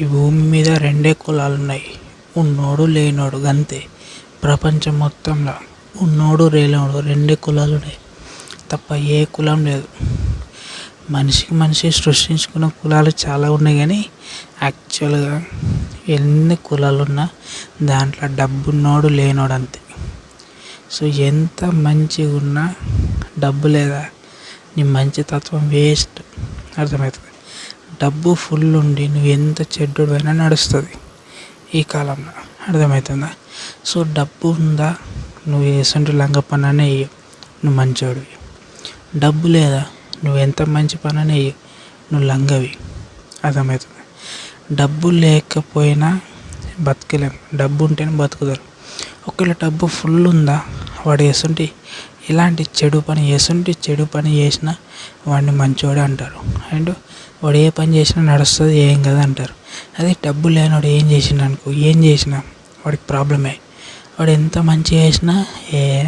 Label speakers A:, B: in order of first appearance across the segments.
A: ఈ భూమి మీద రెండే కులాలు ఉన్నాయి ఉన్నోడు లేనోడు గంతే. ప్రపంచం మొత్తంలో ఉన్నోడు లేనోడు రెండే కులాలు ఉన్నాయి తప్ప ఏ కులం లేదు. మనిషికి మనిషి సృష్టించుకున్న కులాలు చాలా ఉన్నాయి కానీ యాక్చువల్గా ఎన్ని కులాలు ఉన్నా దాంట్లో డబ్బున్నోడు లేనోడు అంతే. సో ఎంత మంచిగా ఉన్నా డబ్బు లేదా? నీ మంచి తత్వం వేస్ట్. అర్థమవుతుంది? డబ్బు ఫుల్ ఉండి నువ్వు ఎంత చెడ్డోడు నడుస్తుంది ఈ కాలంలో. అర్థమవుతుందా సో డబ్బు ఉందా? నువ్వు వేసంటి లంగ పని అనే నువ్వు మంచోడివి. డబ్బు లేదా? నువ్వు ఎంత మంచి పని అని నువ్వు లంగవి. అర్థమవుతుంది డబ్బు లేకపోయినా బతకలేం. డబ్బు ఉంటేనే బతుకుతారు ఒకవేళ డబ్బు ఫుల్ ఉందా? వాడు చేస్తుంటే ఇలాంటి చెడు పని చేస్తుంటే చెడు పని చేసినా వాడిని మంచోడే అంటారు. అండ్ వాడు ఏ పని చేసినా నడుస్తుంది ఏం కదా అంటారు. అదే డబ్బు లేనివాడు ఏం చేసిండు అనుకో ఏం చేసినా వాడికి ప్రాబ్లమే. వాడు ఎంత మంచి చేసినా ఏ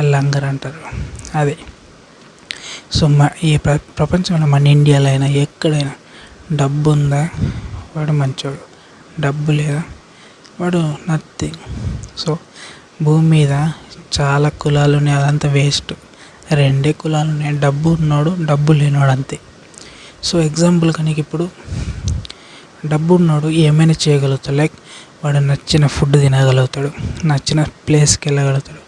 A: లంగర్ అంటారు. అదే. సో మ ఈ ప్ర ప్రపంచంలో మన ఇండియాలో అయినా ఎక్కడైనా డబ్బు ఉందా వాడు మంచోడు. డబ్బు లేదా వాడు నథింగ్. సో భూమి మీద చాలా కులాలు ఉన్నాయి అదంతా వేస్ట్. రెండే కులాలు ఉన్నాయి డబ్బు ఉన్నోడు డబ్బు లేనోడు అంతే. సో ఎగ్జాంపుల్గా నీకు ఇప్పుడు డబ్బు ఉన్నోడు ఏమైనా చేయగలుగుతాడు. లైక్ వాడు నచ్చిన ఫుడ్ తినగలుగుతాడు నచ్చిన ప్లేస్కి వెళ్ళగలుగుతాడు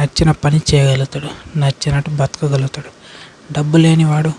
A: నచ్చిన పని చేయగలుగుతాడు నచ్చినట్టు బతకగలుగుతాడు. డబ్బు లేనివాడు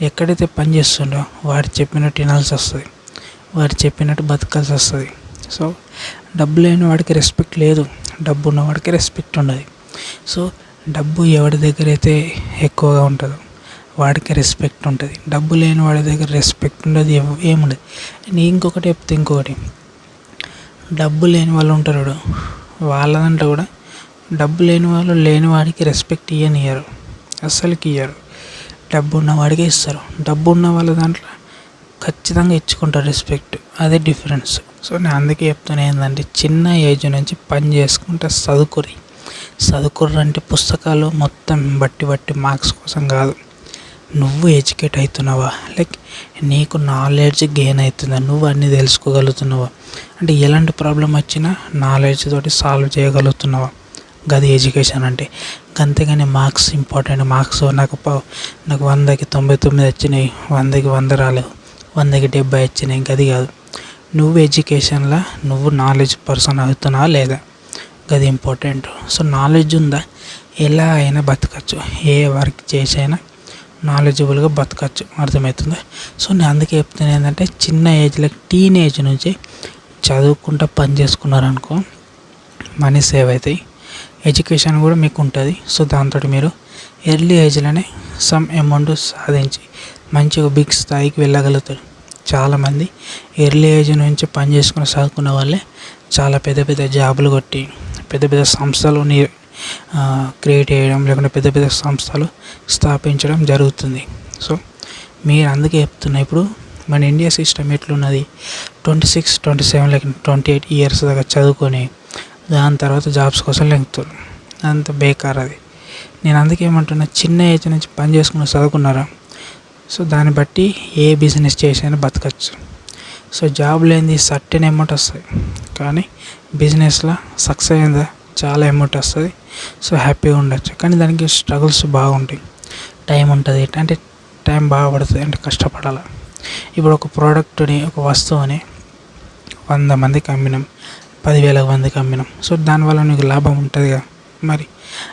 A: ఎక్కడైతే పని చేస్తుండో వాడు చెప్పినట్టు వినాల్సి వస్తుంది. వాడు చెప్పినట్టు బతకాల్సి వస్తుంది. సో డబ్బు లేని వాడికి రెస్పెక్ట్ లేదు. డబ్బు ఉన్నవాడికి రెస్పెక్ట్ ఉండదు. సో డబ్బు ఎవరి దగ్గర అయితే ఎక్కువగా ఉంటుందో వాడికి రెస్పెక్ట్ ఉంటుంది. డబ్బు లేని వాడి దగ్గర రెస్పెక్ట్ ఉండదు ఏముండదు. నేను ఇంకొకటి చెప్తే ఇంకొకటి. డబ్బు లేని వాళ్ళు ఉంటారు వాళ్ళదంట కూడా డబ్బు లేని వాళ్ళు లేని వాడికి రెస్పెక్ట్ ఇవ్వనియ్యరు అస్సలకి ఇయ్యరు. డబ్బు ఉన్నవాడికే ఇస్తారు. డబ్బు ఉన్న వాళ్ళ దాంట్లో ఖచ్చితంగా ఇచ్చుకుంటారు రెస్పెక్ట్ అదే డిఫరెన్స్ సో నేను అందుకే చెప్తున్నా ఏంటంటే చిన్న ఏజ్ నుంచి పని చేసుకుంటే చదువుకురి. చదువుకుర్రు అంటే పుస్తకాలు మొత్తం బట్టి బట్టి మార్క్స్ కోసం కాదు. నువ్వు ఎడ్యుకేట్ అవుతున్నావా? లైక్ నీకు నాలెడ్జ్ గెయిన్ అవుతుందా? నువ్వు అన్నీ తెలుసుకోగలుగుతున్నావా? అంటే ఎలాంటి ప్రాబ్లం వచ్చినా నాలెడ్జ్ తోటి సాల్వ్ చేయగలుగుతున్నావా? గది ఎడ్యుకేషన్ అంటే. అంతేగాని మార్క్స్ ఇంపార్టెంట్. మార్క్స్ నాకు నాకు వందకి తొంభై తొమ్మిది వచ్చినాయి. వందకి వంద రాలేవు వందకి డెబ్బై వచ్చినాయి. గది కాదు. నువ్వు ఎడ్యుకేషన్లో నువ్వు నాలెడ్జ్ పర్సన్ అవుతున్నావా లేదా? గది ఇంపార్టెంట్. సో నాలెడ్జ్ ఉందా? ఎలా అయినా బతకచ్చు. ఏ వర్క్ చేసైనా నాలెడ్జబుల్గా బతకచ్చు. అర్థమవుతుందా? సో నేను అందుకే చెప్తున్నా ఏంటంటే చిన్న ఏజ్లో టీన్ ఏజ్ నుంచి చదువుకుంటూ పని చేసుకున్నారనుకో మనీ సేవ్ అవుతాయి ఎడ్యుకేషన్ కూడా మీకు ఉంటుంది సో దాంతో మీరు ఎర్లీ ఏజ్లోనే సమ్ అమౌంట్ సాధించి మంచిగా బిగ్ స్థాయికి వెళ్ళగలుగుతారు. చాలామంది ఎర్లీ ఏజ్ నుంచి పని చేసుకుని చదువుకున్న వాళ్ళే చాలా పెద్ద పెద్ద జాబులు కొట్టి పెద్ద పెద్ద సంస్థలు క్రియేట్ చేయడం లేకుంటే పెద్ద పెద్ద సంస్థలు స్థాపించడం జరుగుతుంది. సో మీరు అందుకే చెప్తున్నా ఇప్పుడు మన ఇండియా సిస్టమ్ ఎట్లున్నది? ట్వంటీ సిక్స్ ట్వంటీ సెవెన్ లేక ట్వంటీ ఎయిట్ ఇయర్స్ దాకా చదువుకొని దాని తర్వాత జాబ్స్ కోసం లెంగుతారు. అంత బేకార్ అది. నేను అందుకే ఏమంటున్నా చిన్న ఏజ్ నుంచి పని చేసుకుని చదువుకున్నారా? సో దాన్ని బట్టి ఏ బిజినెస్ చేసైనా బతకచ్చు. సో జాబ్ లేనిది సర్టెన్ అమౌంట్ వస్తుంది. కానీ బిజినెస్లో సక్సెస్ అయిందా చాలా అమౌంట్ వస్తుంది. సో హ్యాపీగా ఉండొచ్చు. కానీ దానికి స్ట్రగుల్స్ బాగుంటాయి. టైం ఉంటుంది. అంటే టైం బాగా పడుతుంది. అంటే కష్టపడాలి. ఇప్పుడు ఒక ప్రోడక్ట్ని ఒక వస్తువుని వంద మందికి అమ్మినాం. పదివేల మందికి అమ్మినాం. సో దానివల్ల నీకు లాభం ఉంటుందిగా మరి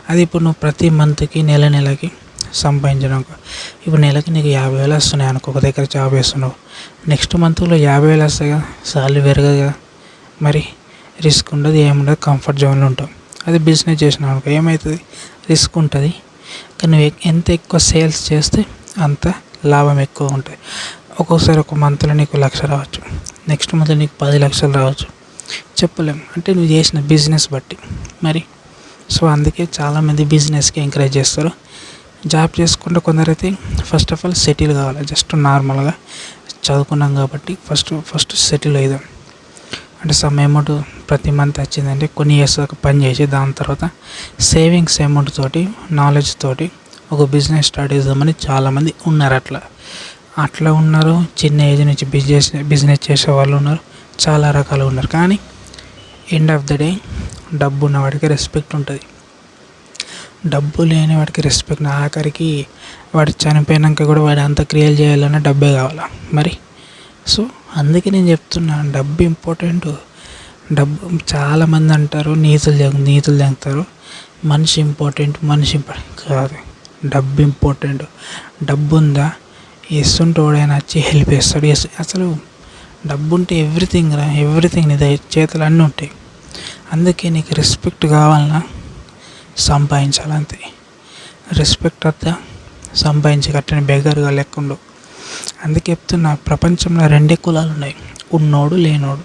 A: అది ఇప్పుడు నువ్వు ప్రతి మంత్కి నెల నెలకి సంపాదించడం ఇప్పుడు నెలకి నీకు యాభై వేలు వస్తున్నాయి అనుకో. ఒక దగ్గర జాబ్ చేస్తున్నావు. నెక్స్ట్ మంత్లో యాభై వేలు వస్తాయి కదా. సాలరీ పెరగదు కదా. మరి రిస్క్ ఉండదు ఏముండదు కంఫర్ట్ జోన్లో ఉంటాం. అది బిజినెస్ చేసినావు అనుకో ఏమవుతుంది రిస్క్ ఉంటుంది. కానీ నువ్వు ఎంత ఎక్కువ సేల్స్ చేస్తే అంత లాభం ఎక్కువ ఉంటుంది. ఒక్కొక్కసారి ఒక మంత్లో నీకు లక్ష రావచ్చు. నెక్స్ట్ మంత్లో నీకు పది లక్షలు రావచ్చు. చెప్పలేం. అంటే నువ్వు చేసిన బిజినెస్ బట్టి. మరి? సో అందుకే చాలామంది బిజినెస్కి ఎంకరేజ్ చేస్తారు. జాబ్ చేసుకుంటే కొందరైతే ఫస్ట్ ఆఫ్ ఆల్ సెటిల్ కావాలి. జస్ట్ నార్మల్గా చదువుకున్నాం కాబట్టి ఫస్ట్ ఫస్ట్ సెటిల్ అవుదాం అంటే సమ్ అమౌంట్ ప్రతి మంత్ వచ్చిందంటే కొన్ని ఇయర్స్ దాకా పని చేసి దాని తర్వాత సేవింగ్స్ అమౌంట్ తోటి నాలెడ్జ్ తోటి ఒక బిజినెస్ స్టార్ట్ చేద్దామని చాలామంది ఉన్నారు అట్లా. అట్లా ఉన్నారు చిన్న ఏజ్ నుంచి బిజినెస్ బిజినెస్ చేసే వాళ్ళు ఉన్నారు చాలా రకాలు ఉన్నారు. కానీ ఎండ్ ఆఫ్ ద డే డబ్బు ఉన్నవాడికి రెస్పెక్ట్ ఉంటుంది. డబ్బు లేని వాడికి రెస్పెక్ట్ ఆఖరికి వాడు చనిపోయాక కూడా వాడు అంత క్రియలు చేయాలన్నా డబ్బే కావాలా? మరి? సో అందుకే నేను చెప్తున్నా డబ్బు ఇంపార్టెంట్. డబ్బు చాలామంది అంటారు నీతులు నీతులు తెంగుతారు మనిషి ఇంపార్టెంట్ మనిషి ఇంపార్టెంట్ కాదు. డబ్బు ఇంపార్టెంట్. డబ్బు ఉందా? ఇస్తుంటోడైనా వచ్చి హెల్ప్ చేస్తాడు. అసలు డబ్బు ఉంటే ఎవ్రీథింగ్ రా ఎవ్రీథింగ్ నీ చేతులు అన్నీ ఉంటాయి. అందుకే నీకు రెస్పెక్ట్ కావాలన్నా సంపాదించాలంతే. రెస్పెక్ట్ అత్త సంపాదించి కట్టని బెగర్గా లెక్కండు అందుకే చెప్తున్నా ప్రపంచంలో రెండే కులాలు ఉన్నాయి. ఉన్నోడు లేనోడు.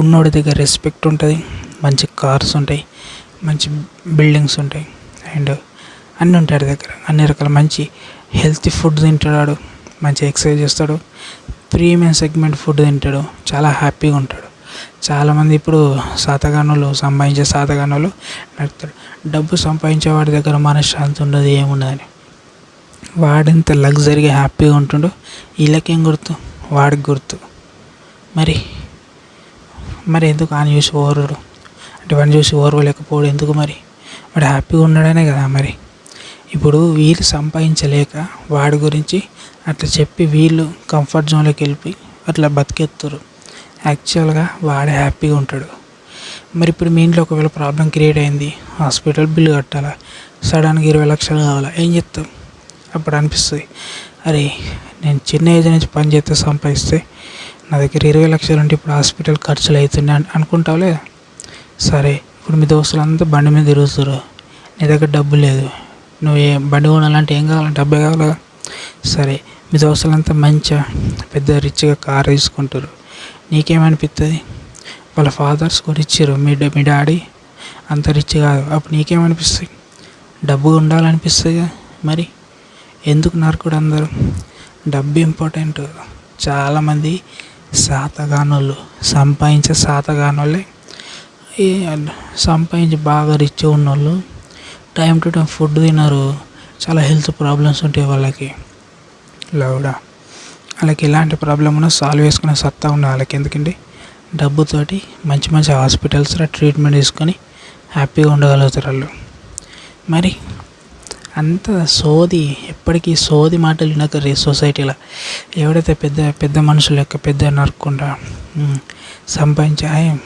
A: ఉన్నోడి దగ్గర రెస్పెక్ట్ ఉంటుంది మంచి కార్స్ ఉంటాయి మంచి బిల్డింగ్స్ ఉంటాయి. అండ్ అన్నీ ఉంటాయి దగ్గర. అన్ని రకాల మంచి హెల్తీ ఫుడ్ తింటాడు మంచి ఎక్సర్సైజ్ చేస్తాడు ప్రీమియం సెగ్మెంట్ ఫుడ్ తింటాడు చాలా హ్యాపీగా ఉంటాడు. చాలామంది ఇప్పుడు శాతగానులు సంపాదించే శాతగానులు నడుపుతాడు డబ్బు సంపాదించే వాడి దగ్గర మనశ్శాంతి ఉండదు ఏముండదని వాడెంత లగ్జరీగా హ్యాపీగా ఉంటుండో. వీళ్ళకేం గుర్తు? వాడికి గుర్తు. మరి మరి ఎందుకు ఆయన చూసి ఓరుడు అంటే వాడిని చూసి ఓర్వలేకపోవడం ఎందుకు మరి? వాడు హ్యాపీగా ఉన్నాడనే కదా మరి. ఇప్పుడు వీళ్ళు సంపాదించలేక వాడి గురించి అట్లా చెప్పి వీళ్ళు కంఫర్ట్ జోన్లోకి వెళ్ళిపోయి అట్లా బతికెత్తురు యాక్చువల్గా వాడే హ్యాపీగా ఉంటాడు. మరి ఇప్పుడు మీ ఇంట్లో ఒకవేళ ప్రాబ్లం క్రియేట్ అయింది హాస్పిటల్ బిల్లు కట్టాలా? సడన్గా ఇరవై లక్షలు కావాలా? ఏం చెప్తాం? అప్పుడు అనిపిస్తుంది అరే నేను చిన్న ఏజ్ నుంచి పని చేస్తే సంపాదిస్తే నా దగ్గర ఇరవై లక్షలు ఉంటే ఇప్పుడు హాస్పిటల్ ఖర్చులు అవుతున్నాయి అనుకుంటావు లేదా? సరే ఇప్పుడు మీ దోస్తులంతా బండి మీద తిరుగుతారు నీ దగ్గర డబ్బు లేదు. నువ్వు ఏ బండి కొనాలంటే ఏం కావాలి డబ్బే కావాలి? సరే మీ దోస్తులంతా మంచిగా పెద్ద రిచ్గా కార్ తీసుకుంటారు నీకేమనిపిస్తుంది వాళ్ళ ఫాదర్స్ కొనిచ్చారు మీ మీ డాడీ అంత రిచ్ కాదు. అప్పుడు నీకేమనిపిస్తుంది? డబ్బు ఉండాలనిపిస్తుంది మరి? ఎందుకు నరకుడు అందరూ? డబ్బు ఇంపార్టెంట్. చాలామంది శాతగానోళ్ళు సంపాదించే శాతగానోళ్ళే సంపాదించి బాగా రిచ్ ఉన్నోళ్ళు టైం టు టైం ఫుడ్ తినరు. చాలా హెల్త్ ప్రాబ్లమ్స్ ఉంటాయి వాళ్ళకి. లౌడా? వాళ్ళకి ఎలాంటి ప్రాబ్లమ్ ఉన్నా సాల్వ్ చేసుకునే సత్తా ఉన్న వాళ్ళకి. ఎందుకంటే డబ్బుతోటి మంచి మంచి హాస్పిటల్స్లో ట్రీట్మెంట్ తీసుకొని హ్యాపీగా ఉండగలుగుతారు వాళ్ళు. మరి అంత సోది ఎప్పటికీ సోది మాటలు వినకర్రీ సొసైటీలో. ఎవడైతే పెద్ద పెద్ద మనుషుల యొక్క పెద్ద నరకుండా సంపాదించే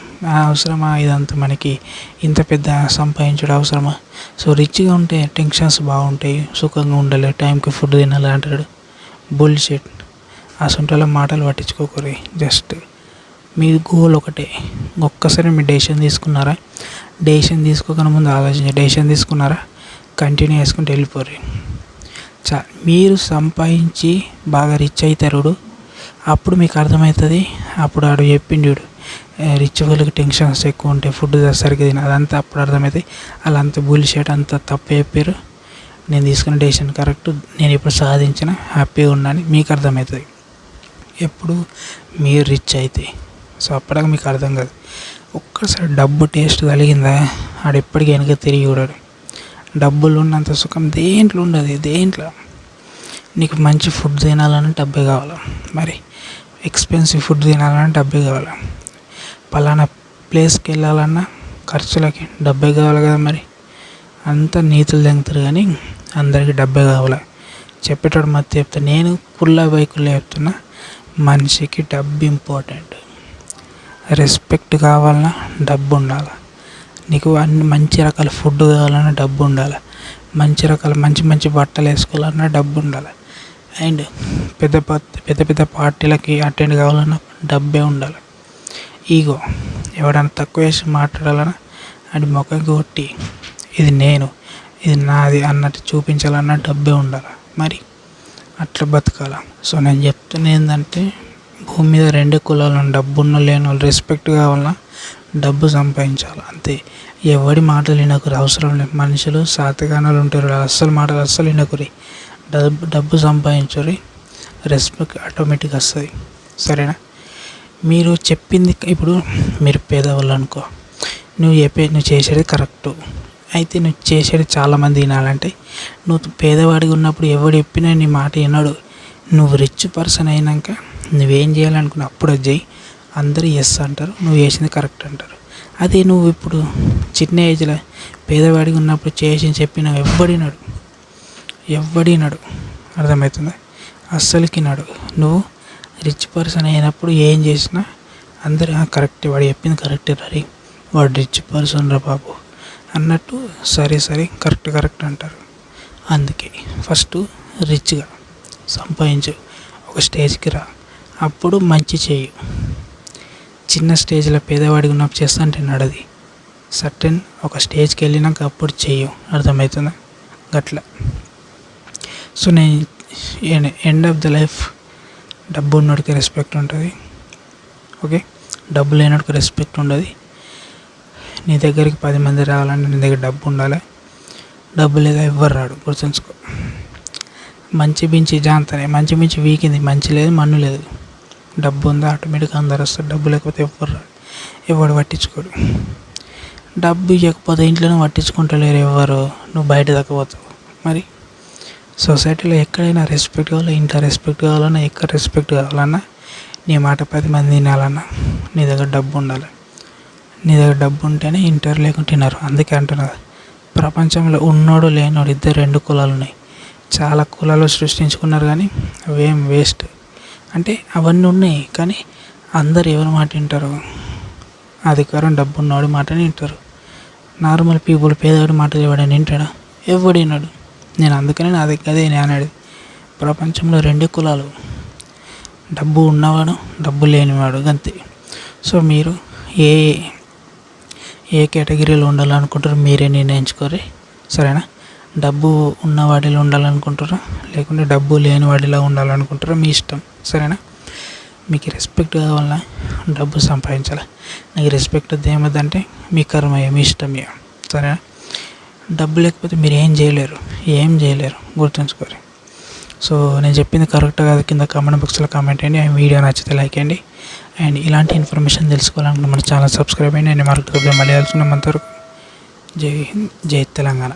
A: అవసరమా ఇదంతా మనకి? ఇంత పెద్ద సంపాదించడం అవసరమా? సో రిచ్గా ఉంటే టెన్షన్స్ బాగుంటాయి సుఖంగా ఉండాలి టైంకి ఫుడ్ తినాలి అంటాడు. బుల్షెట్. ఆ సొంటలో మాటలు పట్టించుకోకూరి జస్ట్. మీ గోల్ ఒకటే. ఒక్కసారి మీ డెసిషన్ తీసుకున్నారా? డెసిషన్ తీసుకోకుండా ముందు ఆలోచించి డెసిషన్ తీసుకున్నారా? కంటిన్యూ చేసుకుంటూ వెళ్ళిపోరు చా మీరు సంపాదించి బాగా రిచ్ అవుతారు అప్పుడు మీకు అర్థమవుతుంది అప్పుడు ఆడు చెప్పిండు రిచ్ వాళ్ళకి టెన్షన్స్ ఎక్కువ ఉంటాయి ఫుడ్ సరిగ్గా తిన అదంతా అప్పుడు అర్థమవుతాయి వాళ్ళు అంత బుల్షిట్ అంత తప్పు చెప్పారు నేను తీసుకున్న డెసిషన్ కరెక్ట్ నేను ఇప్పుడు సాధించిన హ్యాపీగా ఉన్నాను మీకు అర్థమవుతుంది. ఎప్పుడు మీరు రిచ్ అయితే సో అప్పటికి మీకు అర్థం కాదు. ఒక్కసారి డబ్బు టేస్ట్ కలిగిందా? ఆడెప్పటికీ వెనక తిరిగి చూడాడు. డబ్బులు ఉన్నంత సుఖం దేంట్లో ఉండదు దేంట్లో? నీకు మంచి ఫుడ్ తినాలని డబ్బే కావాలి? మరి ఎక్స్పెన్సివ్ ఫుడ్ తినాలని డబ్బే కావాలి? పలానా ప్లేస్కి వెళ్ళాలన్నా ఖర్చులకి డబ్బే కావాలి కదా మరి? అంతా నీతులు తెంగుతారు కానీ అందరికీ డబ్బే కావాలి? చెప్పేటోడు మధ్య చెప్తా నేను కుళ్ళ బైకుల్లో చెప్తున్నా మనిషికి డబ్బు ఇంపార్టెంట్. రెస్పెక్ట్ కావాలన్నా డబ్బు ఉండాలి నీకు అన్ని మంచి రకాల ఫుడ్ కావాలన్నా డబ్బు ఉండాలి. మంచి రకాల మంచి మంచి బట్టలు వేసుకోవాలన్నా డబ్బు ఉండాలి. అండ్ పెద్ద పెద్ద పెద్ద పార్టీలకి అటెండ్ కావాలన్నా డబ్బే ఉండాలి. ఈగో ఎవడన్నా తక్కువ వేసి మాట్లాడాలన్నా అది ముఖం కొట్టి ఇది నేను ఇది నాది అన్నట్టు చూపించాలన్నా డబ్బే ఉండాలి. మరి అట్లా బతకాల? సో నేను చెప్తున్నా ఏంటంటే భూమి మీద రెండు కులాలను డబ్బున్న లేని వాళ్ళు రెస్పెక్ట్ కావాలన్నా డబ్బు సంపాదించాలి. అంతే. ఎవడి మాటలు వినకురి? అవసరం లేదు. మనుషులు సాతగానాలు ఉంటారు. అస్సలు మాటలు అస్సలు వినకురి. డబ్బు డబ్బు సంపాదించురి రెస్పెక్ట్ ఆటోమేటిక్గా వస్తుంది. సరేనా? మీరు చెప్పింది ఇప్పుడు మీరు పేదవాళ్ళు అనుకో. నువ్వు చెప్పే నువ్వు చేసేది కరెక్టు. అయితే నువ్వు చేసేది చాలామంది వినాలంటే నువ్వు పేదవాడిగా ఉన్నప్పుడు ఎవడు చెప్పినా నీ మాట వినడు. నువ్వు రిచ్ పర్సన్ అయినాక నువ్వేం చేయాలనుకున్నా అప్పుడు అది అందరూ ఎస్ అంటారు నువ్వు చేసింది కరెక్ట్ అంటారు. అదే నువ్వు ఇప్పుడు చిన్న ఏజ్లో పేదవాడిగా ఉన్నప్పుడు చేసి చెప్పిన ఎవ్వడినాడు ఎవ్వడినాడు అర్థమవుతుందా? అస్సలకి నాడు. నువ్వు రిచ్ పర్సన్ అయినప్పుడు ఏం చేసినా అందరూ కరెక్ట్ వాడు చెప్పింది కరెక్ట్ రీ వాడు రిచ్ పర్సన్ రా బాబు. అన్నట్టు సరే సరే కరెక్ట్ కరెక్ట్ అంటారు. అందుకే ఫస్ట్ రిచ్గా సంపాదించు. ఒక స్టేజ్కి రా. అప్పుడు మంచి చేయు. చిన్న స్టేజ్లో పేదవాడిగా ఉన్నప్పుడు చేస్తా అంటే నడది. సర్టెన్ ఒక స్టేజ్కి వెళ్ళినాక అప్పుడు చెయ్యు. అర్థమవుతుందా గట్ల. సో నేను ఎండ్ ఆఫ్ ద లైఫ్ డబ్బు ఉన్నోడికి రెస్పెక్ట్ ఉంటుంది. ఓకే? డబ్బు లేనోడికి రెస్పెక్ట్ ఉండదు. నీ దగ్గరికి పది మంది రావాలంటే నీ దగ్గర డబ్బు ఉండాలి. డబ్బు లేదా ఎవ్వరు రాడు. గుర్తుంచుకో. మంచి మించి జాంతనే. మంచి మించి వీకింది మంచి లేదు మన్ను లేదు. డబ్బు ఉందా ఆటోమేటిక్గా అందరు వస్తారు. డబ్బు లేకపోతే ఎవ్వరు రాడు ఎవడు పట్టించుకోడు. డబ్బు ఇవ్వకపోతే ఇంట్లోనే పట్టించుకుంటలేరు ఎవ్వరు. నువ్వు బయట తగ్గపోతావు మరి సొసైటీలో ఎక్కడైనా రెస్పెక్ట్ కావాలో? ఇంట్లో రెస్పెక్ట్ కావాలన్నా? ఎక్కడ రెస్పెక్ట్ కావాలన్నా? నీ మాట పది మంది వినాలన్నా? నీ దగ్గర డబ్బు ఉండాలి నీ దగ్గర డబ్బు ఉంటేనే ఇంటర్ లేకుంటే తినరు. అందుకే అంటున్నారు ప్రపంచంలో ఉన్నోడు లేనోడు ఇద్దరు రెండు కులాలు ఉన్నాయి. చాలా కులాలు సృష్టించుకున్నారు కానీ అవేం వేస్ట్ అంటే అవన్నీ ఉన్నాయి కానీ అందరు ఎవరి మాట వింటారు? అధికారం డబ్బు ఉన్నవాడి మాటని వింటారు. నార్మల్ పీపుల్ పేదవాడి మాటలు ఎవడని వింటాడా? ఎవడు విన్నాడు నేను అందుకనే నా దగ్గర అదే అనేది ప్రపంచంలో రెండు కులాలు. డబ్బు ఉన్నవాడు డబ్బు లేనివాడు అంతే సో మీరు ఏ ఏ కేటగిరీలో ఉండాలనుకుంటారో మీరే నిర్ణయించుకోరి సరేనా? డబ్బు ఉన్న వాడిలో ఉండాలనుకుంటారా? లేకుంటే డబ్బు లేని వాడిలో ఉండాలనుకుంటారా? మీ ఇష్టం. సరేనా? మీకు రెస్పెక్ట్ కావాలన్నా డబ్బు సంపాదించాలి? నాకు రెస్పెక్ట్ ఏమదంటే మీ కర్మయ్య మీ ఇష్టం ఇక సరేనా? డబ్బు లేకపోతే మీరు ఏం చేయలేరు. ఏం చేయలేరు. గుర్తుంచుకోరు సో నేను చెప్పింది కరెక్ట్ కాదు. కింద కామెంట్ బాక్స్లో కామెంట్ చేయండి. అండ్ వీడియో నచ్చితే లైక్ చేయండి. అండ్ ఇలాంటి ఇన్ఫర్మేషన్ తెలుసుకోవాలనుకుంటే మన ఛానల్ సబ్స్క్రైబ్ అయ్యి అండ్ మరొక మళ్ళీ కలుసుకున్నాం అంతవరకు. జై హింద్ జై తెలంగాణ.